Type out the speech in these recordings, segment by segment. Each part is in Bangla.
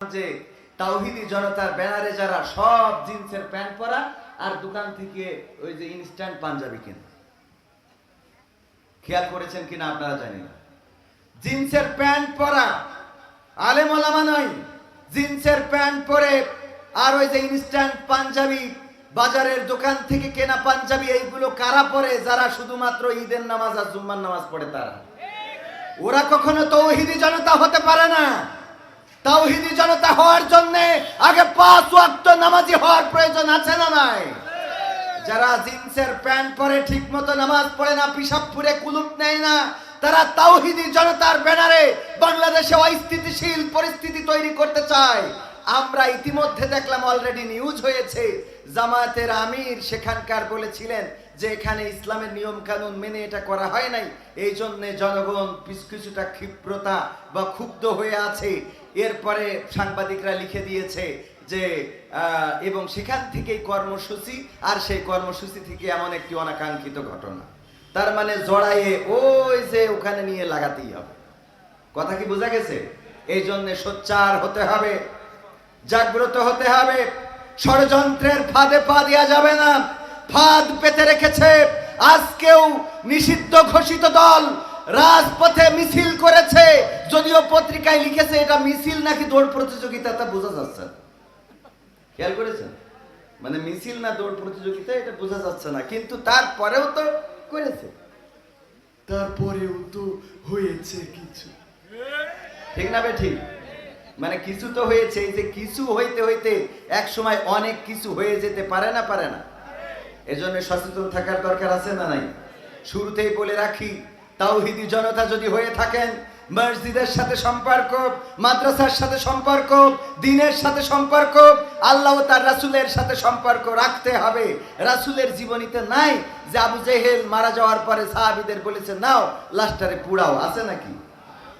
যে তাওহিদি জনতার ব্যানারে যারা সব জিন্সের প্যান্ট পরা আর দোকান থেকে ওই যে ইনস্ট্যান্ট পাঞ্জাবি কেনা। খেয়াল করেছেন কিনা আপনারা জানি না। জিন্সের প্যান্ট পরা আলেম ওলামা নয়, জিন্সের প্যান্ট পরে আর ওই যে ইনস্ট্যান্ট পাঞ্জাবি বাজারের দোকান থেকে কেনা পাঞ্জাবি, এইগুলো কারা পরে? যারা শুধুমাত্র ঈদের নামাজ আর জুম্মার নামাজ পড়ে তারা। ওরা কখনো তৌহিদি জনতা হতে পারে না। তাওহিদি জনতা হওয়ার জন্য আগে পাঁচ ওয়াক্ত নামাজি হওয়ার প্রয়োজন আছে না নাই? যারা জিন্সের প্যান্ট পরে ঠিক মতো নামাজ পড়ে না পিসাব পুরে কুলুপ নেয় না, তারা তাওহিদি জনতার ব্যানারে বাংলাদেশে অস্থিতিশীল পরিস্থিতি তৈরি করতে চায়। আমরা ইতিমধ্যে দেখলাম অলরেডি নিউজ হয়েছে, জামায়াতের আমির সেখানকার বলেছিলেন যে এখানে ইসলামের নিয়ম কানুন মেনে এটা করা হয় নাই এই জন্যে জনগণ কিছু- কিছুটা ক্ষিপ্রতা বা ক্ষুব্ধ হয়ে আছে। এরপরে সাংবাদিকরা লিখে দিয়েছে যে এবং সেখান থেকেই কর্মসূচি, আর সেই কর্মসূচি থেকে এমন একটি অনাকাঙ্ক্ষিত ঘটনা। তার মানে জড়াইয়ে ওই যে ওখানে নিয়ে লাগাতেই হবে। কথা কি বোঝা গেছে? এই জন্য সোচ্চার হতে হবে, জাগ্রত হতে হবে, ষড়যন্ত্রের ফাঁদে পা দেওয়া যাবে না। ফাঁদ পেতে রেখেছে। আজকেও নিষিদ্ধ ঘোষিত দল রাজপথে মিছিল করেছে। যদিও পত্রিকায় লিখেছে এটা মিছিল নাকি দৌড় প্রতিযোগিতা তা বোঝা যাচ্ছে। খেয়াল করেছেন? মানে মিছিল না দৌড় প্রতিযোগিতা এটা বোঝা যাচ্ছে না। কিন্তু তারপরেও তো করেছে। তারপরেও তো হয়েছে কিছু। ঠিক না বে ঠিক? মানে কিছু তো হয়েছে যে কিছু হইতে হইতে এক সময় অনেক কিছু হয়ে যেতে পারে না পারে না। এজন্য সচেতন থাকার দরকার আছে না নাই? শুরুতেই বলে রাখি, তাওহিদি জনতা যদি হয়ে থাকেন, মসজিদের সাথে সম্পর্ক, মাদ্রাসার সাথে সম্পর্ক, দিনের সাথে সম্পর্ক, আল্লাহ তার রাসুলের সাথে সম্পর্ক রাখতে হবে। রাসুলের জীবনীতে নাই যে আবু জেহেল মারা যাওয়ার পরে সাহাবিদের বলেছে, নাও, লাশটারে পুড়াও। আছে নাকি?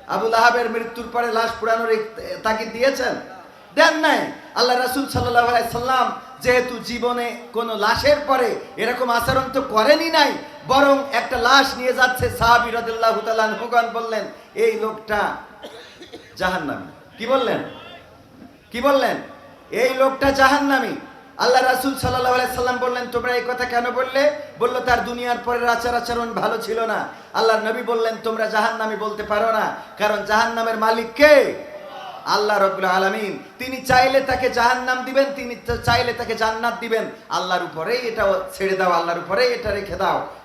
আবু লাহাবের মৃত্যুর পরে লাশ এই তাগিদ দিয়েছেন? দেন নাই। আল্লাহ রাসুল সাল্লাম যেহেতু জীবনে কোনো লাশের পরে এরকম আচরণ তো করেনি নাই, বরং একটা লাশ নিয়ে যাচ্ছে সাহাবি হুগান বললেন, এই লোকটা জাহান্নামী। কি বললেন? কি বললেন? এই লোকটা জাহান্নামী। আল্লাহ রাসুল সাল্লাহ সাল্লাম বললেন, তোমরা এই কথা কেন বললে? বলল, তার দুনিয়ার পরের আচার আচরণ ভালো ছিল না। আল্লাহ নবী বললেন, তোমরা জাহান্নামী বলতে পারো না, কারণ জাহান্নামের মালিক কে? আল্লাহ রবুল আলমিন, তিনি চাইলে তাকে জাহান্নাম দিবেন, তিনি চাইলে তাকে জান্নাত দিবেন। আল্লাহর উপরেই এটা ছেড়ে দাও, আল্লাহর উপরেই এটা রেখে দাও।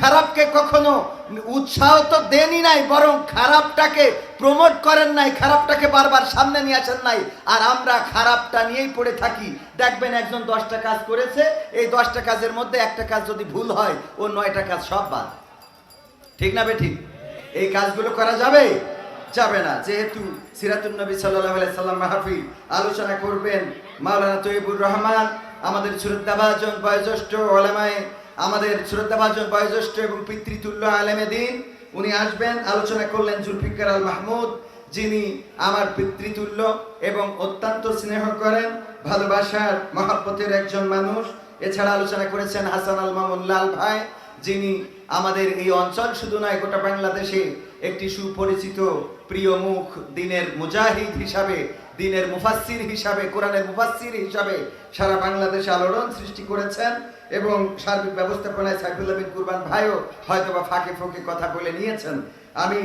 খারাপকে কখনো উৎসাহ তো দেনই নাই, বরং খারাপটাকে প্রমোট করেন নাই, খারাপটাকে বারবার সামনে নিয়ে আসেন নাই। আর আমরা খারাপটা নিয়েই পড়ে থাকি। দেখবেন একজন দশটা কাজ করেছে, এই দশটা কাজের মধ্যে একটা কাজ যদি ভুল হয়, ও নয়টা কাজ সব বাদ। ঠিক না বেঠিক? এই কাজগুলো করা যাবে? যাবে না। যেহেতু সিরাতুল নবী সাল্লাহ সাল্লাম মাহফিল, আলোচনা করবেন মাওলানা তৈবুর রহমান, আমাদের শ্রদ্ধাভাজন, বয়োজ্যেষ্ঠ ওলামায় আমাদের শ্রদ্ধাভাজন বয়োজ্যেষ্ঠ এবং পিতৃতুল্য আলেমে দিন, উনি আসবেন, আলোচনা করলেন জুলফিকার আল মাহমুদ, যিনি আমার পিতৃতুল্য এবং অত্যন্ত স্নেহ করেন, ভালোবাসার মহাব্বতের একজন মানুষ। এছাড়া আলোচনা করেছেন হাসান আল মামুন লাল ভাই, যিনি আমাদের এই অঞ্চল শুধু নয়, গোটা বাংলাদেশে একটি সুপরিচিত প্রিয় মুখ দিনের মুজাহিদ হিসাবে দিনের মুফাসসির হিসাবে, কোরআনের মুফাসসির হিসাবে সারা বাংলাদেশে আলোড়ন সৃষ্টি করেছেন এবং সার্বিক ব্যবস্থাপনায় সাইফুল্লাহ বিন কুরবান ভাইও হয়তোবা ফাঁকে ফোঁকে কথা বলে নিয়েছেন। আমি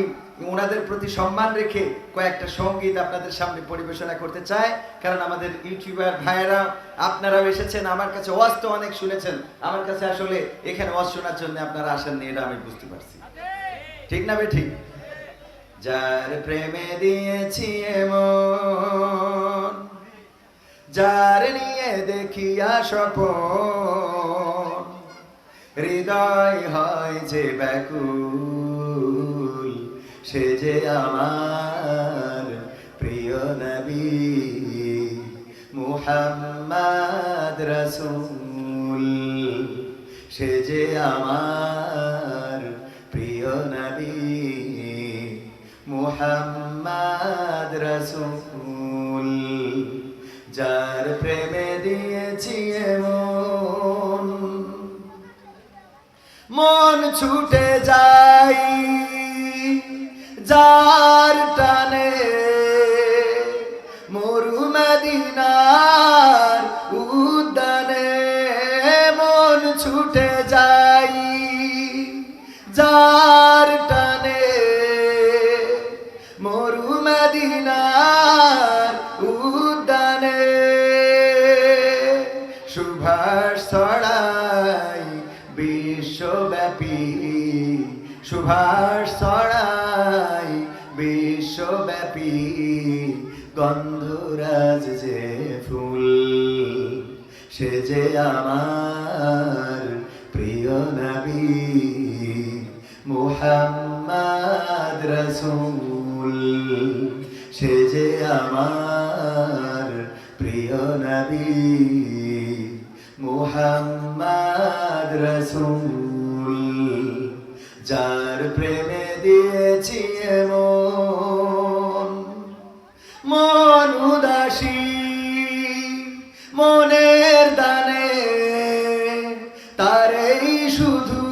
ওনাদের প্রতি সম্মান রেখে কয়েকটা সংগীত আপনাদের সামনে পরিবেশনা করতে চাই, কারণ আমাদের ইউটিউবার ভাইয়েরা, আপনারাও এসেছেন, আমার কাছে ওয়াজ তো অনেক শুনেছেন, আমার কাছে আসলে এখানে ওয়াজ শোনার জন্য আপনারা আসেননি, এটা আমি বুঝতে পারছি। ঠিক না বে, ঠিক? যার প্রেমে দিয়েছি এমন, যার নিয়ে দেখিয়া স্বপন হৃদয় হয় যে ব্যাকুল, সে যে আমার প্রিয় নবী মুহাম্মদ রসুল, সে যে আমার প্রিয় মুহাম্মদ রসুল, যার প্রেমে দিয়েছি মন মন ছুটে যাই যার টানে মরুমদিনার উদ্যানে মন ছুটে যাই যার বিশ্বব্যাপী সুভাষ ছড়াই বিশ্বব্যাপী গন্ধরাজ যে ফুল, সে যে আমার প্রিয় নবী মুহাম্মদ রসুল, সে যে আমার প্রিয় নবী। রসুল যার প্রেমে দিয়েছি মন মন উদাসী, মনের দানে, তারেই শুধু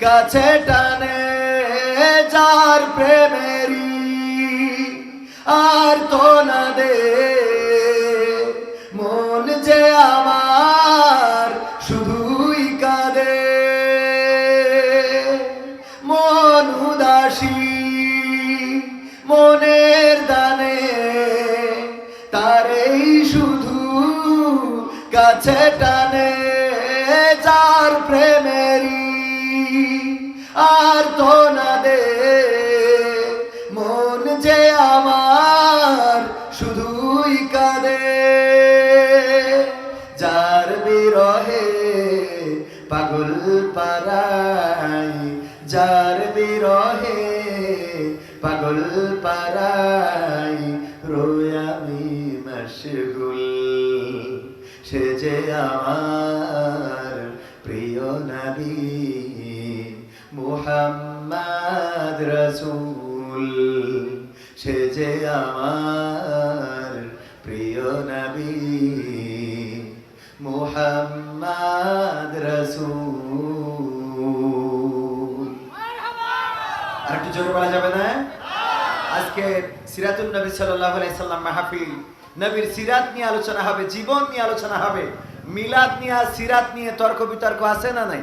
কাছে টানে, যার প্রেমেরই আর তো না দে। কাছে টানে যার প্রেমেরই আর তো না দে। মন যে আমার শুধুই কাঁদে। যার বিরহে পাগল পারাই যার বিরহে পাগল পারাই আমার প্রিয় নবী মুহাম্মদ রসুল, সে যে আমার প্রিয় নবী মুহাম্মদ রসুল। আর একটু বলা যাবে না? আজকে সিরাতুল নবী সাল্লাল্লাহু আলাইহি সাল্লাম মাহফিল। নবীর সিরাত নিয়ে আলোচনা হবে, জীবন নিয়ে আলোচনা হবে। মিলাদ নিয়ে সিরাত নিয়ে তর্ক বিতর্ক আছে না নাই?